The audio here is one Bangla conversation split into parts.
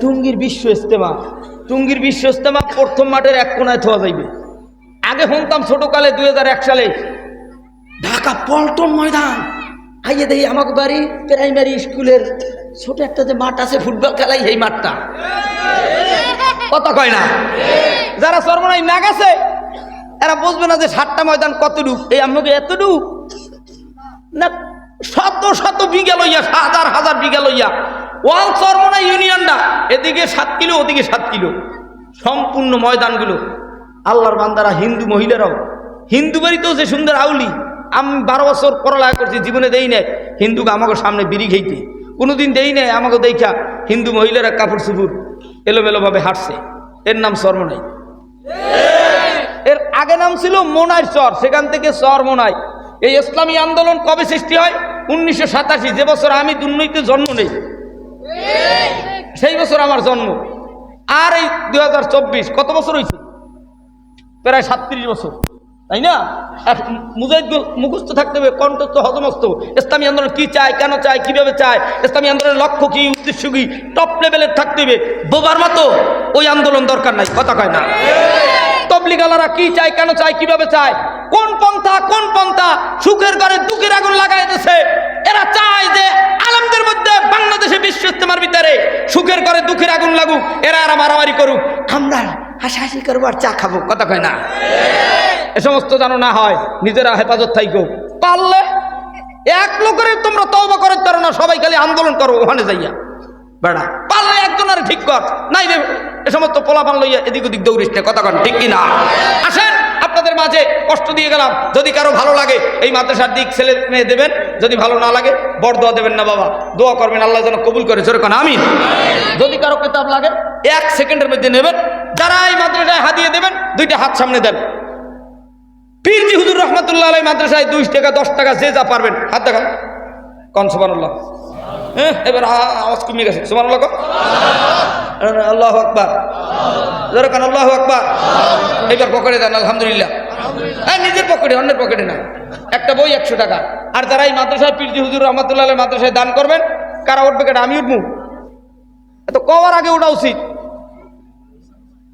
টুঙ্গির বিশ্ব ইস্তেমা টুঙ্গির বিশ্ব ইস্তেমা প্রথম মাঠের এক কোনায় থোয়া যাইবে। আগে শুনতাম ছোটকালে দু হাজার এক সালে, ঢাকা পল্টন ময়দান। আইয়ে দেখি আমাকে বাড়ি প্রাইমারি স্কুলের ছোট একটা যে মাঠ আছে, ফুটবল খেলাই এই মাঠটা। কথা কয় না? যারা সর্বনাই না গেছে, এরা বুঝবে না যে সাতটা ময়দান কতটুক। এই আমাকে এতটুক? না, শত শত বিঘা লইয়া, হাজার হাজার বিঘা লইয়া ওয়াল চরমনা ইউনিয়নটা, এদিকে সাত কিলো, ওদিকে সাত কিলো। সম্পূর্ণ ময়দানগুলো। আল্লাহর বান্দারা হিন্দু মহিলারাও। হিন্দু বাড়িতেও যে সুন্দর আউলি, আমি বারো বছর পড়ালেখা করছি, জীবনে দেই নাই। হিন্দুকে আমাকে সামনে বিড়ি খেইতে। কোনোদিন দেই নাই, আমাকে দেখা হিন্দু মহিলারা কাপড় চুপুর এলোমেলোভাবে হাঁটছে। এর নাম সর্বনাই এর আগে নাম ছিল মোনাই চর, সেখান থেকে চর মোনাই এই ইসলামী আন্দোলন কবে সৃষ্টি হয়? উনিশশো সাতাশি, যে বছর আমি দুর্নীতিতে জন্ম নেই। সেই বছর আমার জন্ম। আর এই দুই হাজার চব্বিশ কত বছর হয়েছে প্রায় সাতত্রিশ বছর। তাই না? মুজাহিদ মুখস্থ থাকতে হবে, কণ্ঠস্থ হজমস্ত ইসলামী আন্দোলন কি চায়, কেন চায়, কীভাবে চায়? ইসলামী আন্দোলনের লক্ষ্য কি, উদ্দেশ্য কি? টপ লেভেলের থাকতে হবে। বোবার মতো ওই আন্দোলন দরকার নাই, কথা কয় না? তবলিগালারা কি চায়, কেন চায়, কীভাবে চায়? কোন পন্থা কোন পন্থা সুখের ঘরে দুঃখের আগুন লাগাই এরা চায় যে বাংলাদেশে বিশ্ব ইস্তেমার ভিতরে সুখের ঘরে দুঃখের আগুন লাগুক, এরা আর মারামারি করুক। আমরা হাসাহাসি করব আর চা খাব, কথা কয় না? এ সমস্ত যেন না হয়, নিজেরা হেফাজত থাইকো। পারলে এক লোকের তোমরা তওবা করে তার না সবাই খালি আন্দোলন করো, ওখানে যাইয়া। বেড়া, পারলে একজন আর ঠিক কর। নাই এ সমস্ত পোলাপান লইয়া এদিক ওদিক দৌড়িস না, কথা কন, ঠিক কি না আসেন। আপনাদের মাঝে কষ্ট দিয়ে গেলাম। যদি কারও ভালো লাগে, এই মাদ্রাসার দিক ছেলে মেয়ে দেবেন। যদি ভালো না লাগে বড় দোয়া দেবেন না বাবা। দোয়া করবেন, আল্লাহ যেন কবুল করে। জোরে কান, আমিন। যদি কারও কিতাব লাগে, এক সেকেন্ডের মধ্যে নেবেন। যারা এই মাদ্রাসায় হাতিয়ে দেবেন, দুইটা হাত সামনে দেন। পীরজি হুজুর রহমতুল্লাহ মাদ্রাসায় দুই টাকা, দশ টাকা যে যা পারবেন। হাত দেখান। কন সুবানুল্লাহ হ্যাঁ এবার আওয়াজ কমিয়ে গেছে। সুবানুল্লাহ কন আল্লাহ আকবার। জোরে কান আল্লাহ আকবার। এবার পকেটে দেন, আলহামদুলিল্লাহ। হ্যাঁ নিজের পকেটে, অন্যের পকেটে না। একটা বই একশো টাকা। আর যারা এই মাদ্রাসায় পীরজি হুজুর রহমতুল্লাহ মাদ্রাসায় দান করবেন, কারা উঠবে কেটে? আমি উঠবো। এত কবার আগে ওঠা উচিত।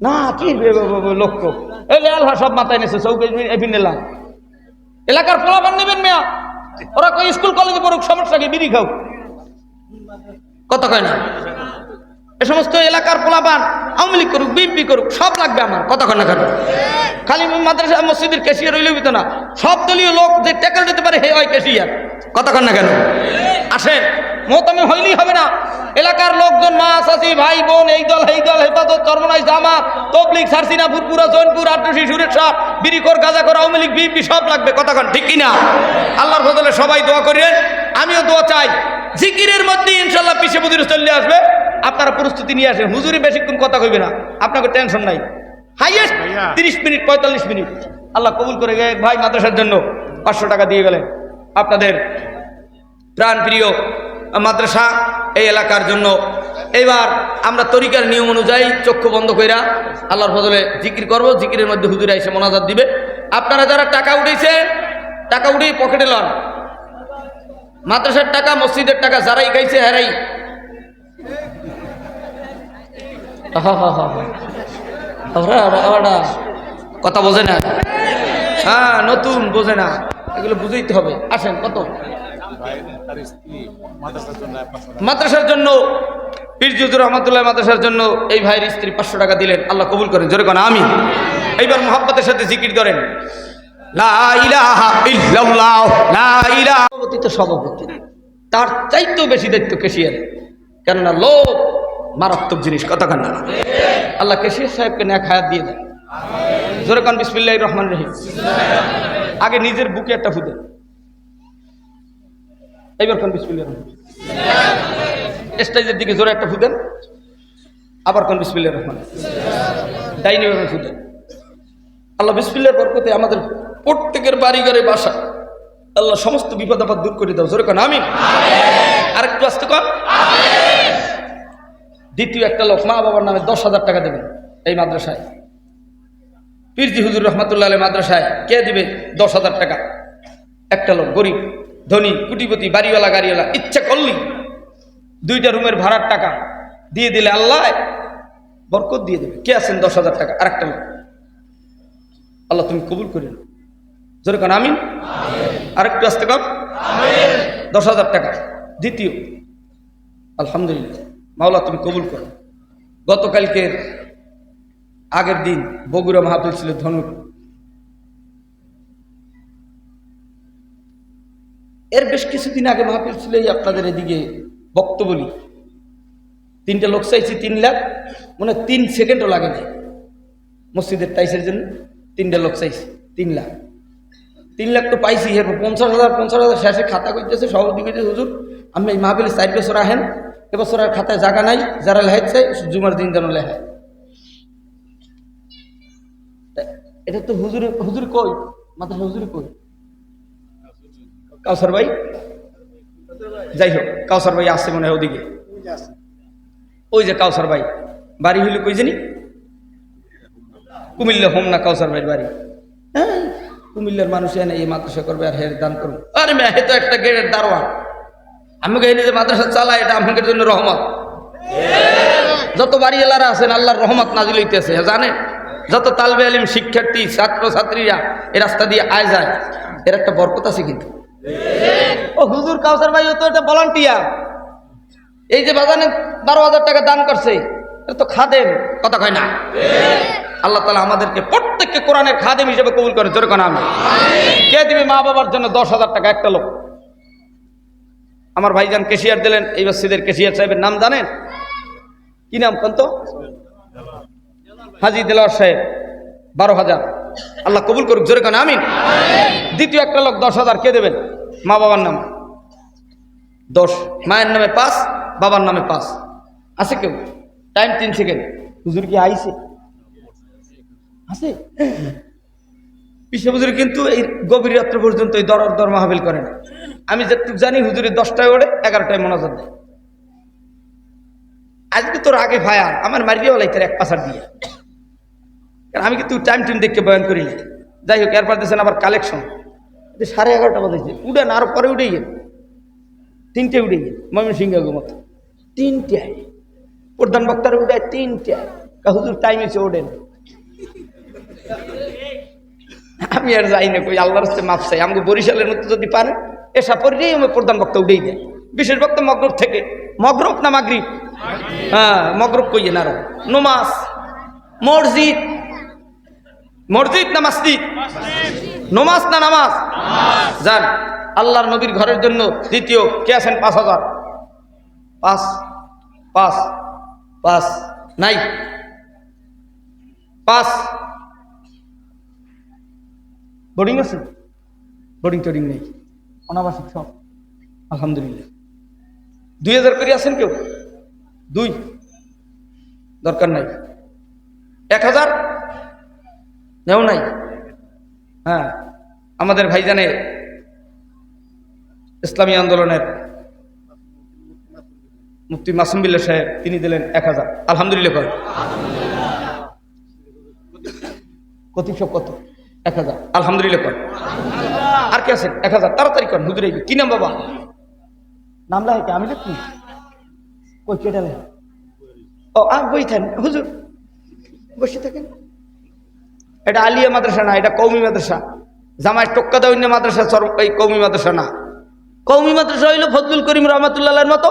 না, কি লক্ষ্য। লেয়াল হয় সব মাথায় নেছে, চৌকে এফিন নিলাম। এলাকার পোলাপান নেবেন মেয়া। ওরা স্কুল, কলেজে পড়ুক, সমস্যা কি? বিড়ি খাও। কত কয় না? এ সমস্ত এলাকার পোলাপান, আওয়ামী লীগ করুক, বিএনপি করুক, সব লাগবে আমার, কত কয় না কেন? খালি মাদ্রাসা, মসজিদের ক্যাশিয়ার হইলেও তো না। সব দলীয় লোক যে ট্যাকেল দিতে পারে, হে হয় ক্যাশিয়ার কত কয় না কেন? আসেন মোতামি হইলেই হবে না। এলাকার লোকজন, মা চাষি ভাই, বোন, এই দল এই দল, হেফাজত, চরমনাই, জামা তবলিক সারসিনা ফুরপুরা জৈনপুর আটরসি সুরেশ্বর বিরিকর গাজাকর আওয়ামী লীগ, বিএনপি, সব লাগবে কতক্ষণ ঠিক কিনা? আল্লাহর ফজলে সবাই দোয়া করিলেন আমিও দোয়া জিকিরের মধ্যে ইনশাল্লাহ পিছিয়ে বুঝিরে চলে আসবে। আপনারা প্রস্তুতি নিয়ে আসেন। হুজুরি বেশিক্ষণ কথা কইবে না। আপনাকে টেনশন নাই। হাইয়েস্ট তিরিশ মিনিট পঁয়তাল্লিশ মিনিট। আল্লাহ কবুল করে গে। ভাই মাদ্রাসার জন্য পাঁচশো টাকা দিয়ে গেলেন। আপনাদের প্রাণ প্রিয় মাদ্রাসা এই এলাকার জন্য। এবার আমরা তরিকার নিয়ম অনুযায়ী চক্ষু বন্ধ কইরা আল্লাহর ফজলে জিকির করব। জিকিরের মধ্যে হুজুরা এসে মোনাজাত দিবে। আপনারা যারা টাকা উঠেছে টাকা উঠেই পকেটে লন। মাদ্রাসার টাকা মসজিদের টাকা যারাই গাইছে হেরাই। কথা বোঝে না? হ্যাঁ নতুন বোঝে না। এগুলো বুঝাইতে হবে। আসেন কত? মাদ্রাসার জন্য পীরজুজুর রহমতুল্লাহ মাদ্রাসার জন্য এই ভাইয়ের স্ত্রী পাঁচশো টাকা দিলেন। আল্লাহ কবুল করেন জোরে কোন আমি এইবার মোহাম্মতের সাথে জিকির করেন লা ইলাহা ইল্লাল্লাহ, লা সভাপতি। তার চাইতেও বেশি দায়িত্ব কেশিয়ার। কেননা লোক মারাত্মক জিনিস, কথা কান আল্লাহ কেশিয়ার সাহেবকে ন্যাক হায়াত দিয়ে দেন। জোরে কান বিসমিল্লাহ রহমান রহিম। আগে নিজের বুকে একটা ফুদে এইবার কোন বিসমিল্লাহ রহমান স্টেজের দিকে জোরে একটা ফুদেন আবার কোন বিসমিল্লাহ রহমান ডাইনি ফুদেন আল্লাহ বিসমিল্লার বরকতে আমাদের প্রত্যেকের বাড়ি ঘরে বাসা আল্লাহ সমস্ত বিপদ আপদ দূর করে দাও। জোরে কোন আমি আরেকটু আসতে কর দ্বিতীয় একটা লোক মা বাবার নামে দশ হাজার টাকা দেবেন এই মাদ্রাসায়। পীরজি হুজুর রহমতুল্লাহ আলী মাদ্রাসায় কে দিবে দশ হাজার টাকা? একটা লোক গরিব ধনী কুটিপতি বাড়িওয়ালা গাড়িওয়ালা ইচ্ছা করলি দুইটা রুমের ভাড়ার টাকা দিয়ে দিলে আল্লাহ বরকত দিয়ে দেবে। কে আছেন দশ হাজার টাকা? আরেকটা লোক। আল্লাহ তুমি কবুল করে নাও। জোরে কান আমিন। আরেকটু আসতে কম দশ হাজার টাকা। দ্বিতীয়, আলহামদুলিল্লাহ, মাওলা তুমি কবুল করো। গতকালকের আগের দিন বগুড়া মাহফিল ছিল ধনুক। এর বেশ কিছুদিন আগে মাহফিল ছিল আপনাদের এদিকে বক্তবলি তিনটা লোক চাইছি, তিন লাখ মানে তিন সেকেন্ডও লাগে না মসজিদের টাইসের জন্য তিনটা লোক চাইছি, তিন লাখ। তিন লাখ তো পাইছি, এরপর পঞ্চাশ হাজার পঞ্চাশ হাজার শেষে খাতা করতেছে সভাপতি করতেছে হুজুর আমি এই মাহফিলে চার বছর আহেন, এবছর আর খাতায় জায়গা নাই, যারা চাই জুমার দিন যেন লেহায় তা এটা তো হুজুর হুজুর কই? মাদ্রাসা হুজুর কই? কাউসার ভাই? যাই হোক, কাউসার ভাই আসছে মনে হয় ওদিকে। ওই যে কাউসার ভাই, বাড়ি হইলে কই জানি? কুমিল্লা হোম না কাউসার ভাইয়ের বাড়ি? কুমিল্লার মানুষ এনে এই মাদ্রাসা করবে আর হের দান করব আরে মেয়ে হে তো একটা গেটের দারোয়ান। আমি এনে যে মাদ্রাসা চালাই এটা আমাদের জন্য রহমত। যত বাড়ি এলারা আছেন আল্লাহর রহমত নাজিল হইতেছে জানেন? যত তালবে আলিম শিক্ষার্থী ছাত্র ছাত্রীরা এ রাস্তা দিয়ে আয় যায় এর একটা বরকত আছে কিন্তু। ও হুজুর কাউসার ভাই তো এটা ভলান্টিয়ার এই যে বাজানে বারো হাজার টাকা দান করছে এটা তো খাদেম কথা কয় না। আল্লাহ তালা আমাদেরকে প্রত্যেককে কোরআনের খাদেম হিসেবে কবুল করে। জোরে কোন আমি কে দিবে মা বাবার জন্য দশ হাজার টাকা? একটা লোক। আমার ভাইজান কেশিয়ার দিলেন, এই মসজিদের কেশিয়ার সাহেবের নাম জানেন? কি নাম কন্ত হাজি দেলার সাহেব, বারো হাজার। আল্লাহ কবুল করুক, জোরে কেন, আমিন। দ্বিতীয় একটা লোক, দশ হাজার, কে দেবেন? মা বাবার নাম। দশ। মায়ের নামে পাঁচ, বাবার নামে পাঁচ। আছে কেউ? টাইম তিন সেকেন্ড হুজুর কি আইছে? আছে? হুজুর কিন্তু এই গভীর রাত্র পর্যন্ত এই দর দর মাহবিল করে না। আমি যেটুকু জানি হুজুরের দশটায় ওড়ে এগারোটায় মনোজাত দেয়। আজকে তোর আগে ভায়া আমার মারিয়ে বলাই তোর এক পাশার দিয়ে। আমি কিন্তু টাইম টাইম দেখে বয়ান করি না যাই হোক, এরপর দিয়েছেন আবার কালেকশন সাড়ে এগারোটা বাজেছে, উঠেন, আরও পরে উঠে গেল। তিনটে উঠে গেল ময়মন সিংহ মতো। তিনটায় প্রধান বক্তার উঠে তিনটায় কা হুজুর টাইম এসে ওঠেন। আমি আর যাই না কই, আল্লাহর হচ্ছে মাপ চাই। আমাকে বরিশালের মতো যদি পারে এসা পরেই আমি প্রধান বক্তা উঠেই দেয়। বিশেষ বক্তা মগরব থেকে। মগরব না মাগরিব? হ্যাঁ মগরব কইয়ে না নমাজ, মসজিদ। মসজিদ না মাসজিদ? নমাজ না নামাজ? যান, আল্লাহর নবীর ঘরের জন্য দ্বিতীয় কে আছেন? পাঁচ হাজার। পাঁচ পাঁচ পাঁচ, নাই। পাঁচ বোর্ডিং আছে? বোর্ডিং টোডিং নেই। অনাবাসিক সব। আলহামদুলিল্লাহ। দুই হাজার করে আছেন কেউ? দুই। দরকার নাই। এক হাজার? নেও নাই? হ্যাঁ। আমাদের ভাইজানে ইসলামী আন্দোলনের মুফতি মাসুমবিল্লা সাহেব, তিনি দিলেন এক হাজার। আলহামদুলিল্লাহ কত কত? এক হাজার। আলহামদুলিল্লাহ করেন আর কে আছেন? এক হাজার। তাড়াতাড়ি করেন হুজুরে কি নাম বাবা? নাম লাগে আমি লিখি? কই কেটে ও আ বই থাকেন। হুজুর বসে থাকেন। এটা আলিয়া মাদ্রাসা না এটা কৌমি মাদ্রাসা। জামাই টক্কা দেওয়া মাদ্রাসা এই কৌমি মাদ্রাসা না। কৌমি মাদ্রাসা হইল ফজলুল করিম রহমতুল্লাহের মতো।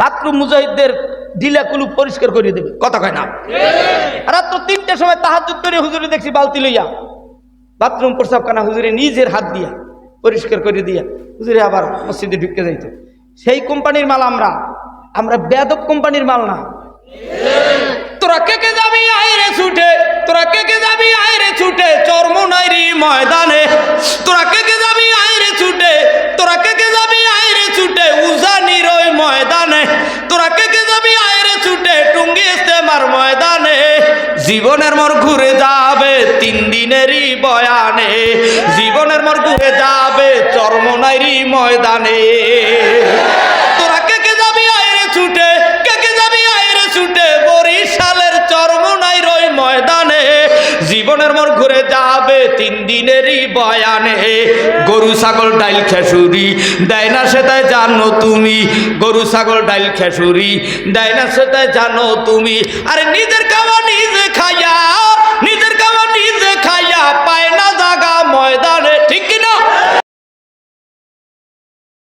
বাথরুম মুজাহিদদের ঢিলা কুলুপ পরিষ্কার করিয়ে দেবে। কথা কয় না? রাত্র তিনটের সময় তাহাজুদ করে হুজুরে দেখছি বালতি লইয়া। বাথরুম প্রসাব প্রসাবখানা হুজুরে নিজের হাত দিয়া পরিষ্কার করে দিয়া হুজুরে আবার মসজিদে ঢুকে যাইত। সেই কোম্পানির মাল আমরা। আমরা বেদক কোম্পানির মাল না। তোরা কে কে যাবি আইরে ছুটে? তোরা কে কে যাবি আইরে ছুটে? চর্মনাইরি ময়দানে। তোরা কে কে যাবি আইরে ছুটে? তোরা কে কে যাবি আইরে ছুটে? উজানির ওই ময়দানে। তোরা কে কে যাবি আইরে ছুটে? টুঙ্গি ইস্তেমার ময়দানে। জীবনের মোর ঘুরে যাবে তিন দিনেরই বয়ানে। জীবনের মর ঘুরে যাবে চর্মনাইরি ময়দানে। তোরা কে কে যাবি আয়রে ছুটে? কে কে যাবি আয়রে ছুটে? বরিশালের চর্মনাই রই ময়দানে। জীবনের মোর ঘুরে যাবে, তিন দিনেরই বয়ানে গরু, ছাগল, ডাইল, খেসুরি, দেয় না সেটাই জানো তুমি। গরু, ছাগল, ডাইল, খেসুরি, দেয় না সেটাই জানো তুমি। আরে নিজের খাওয়া নিজে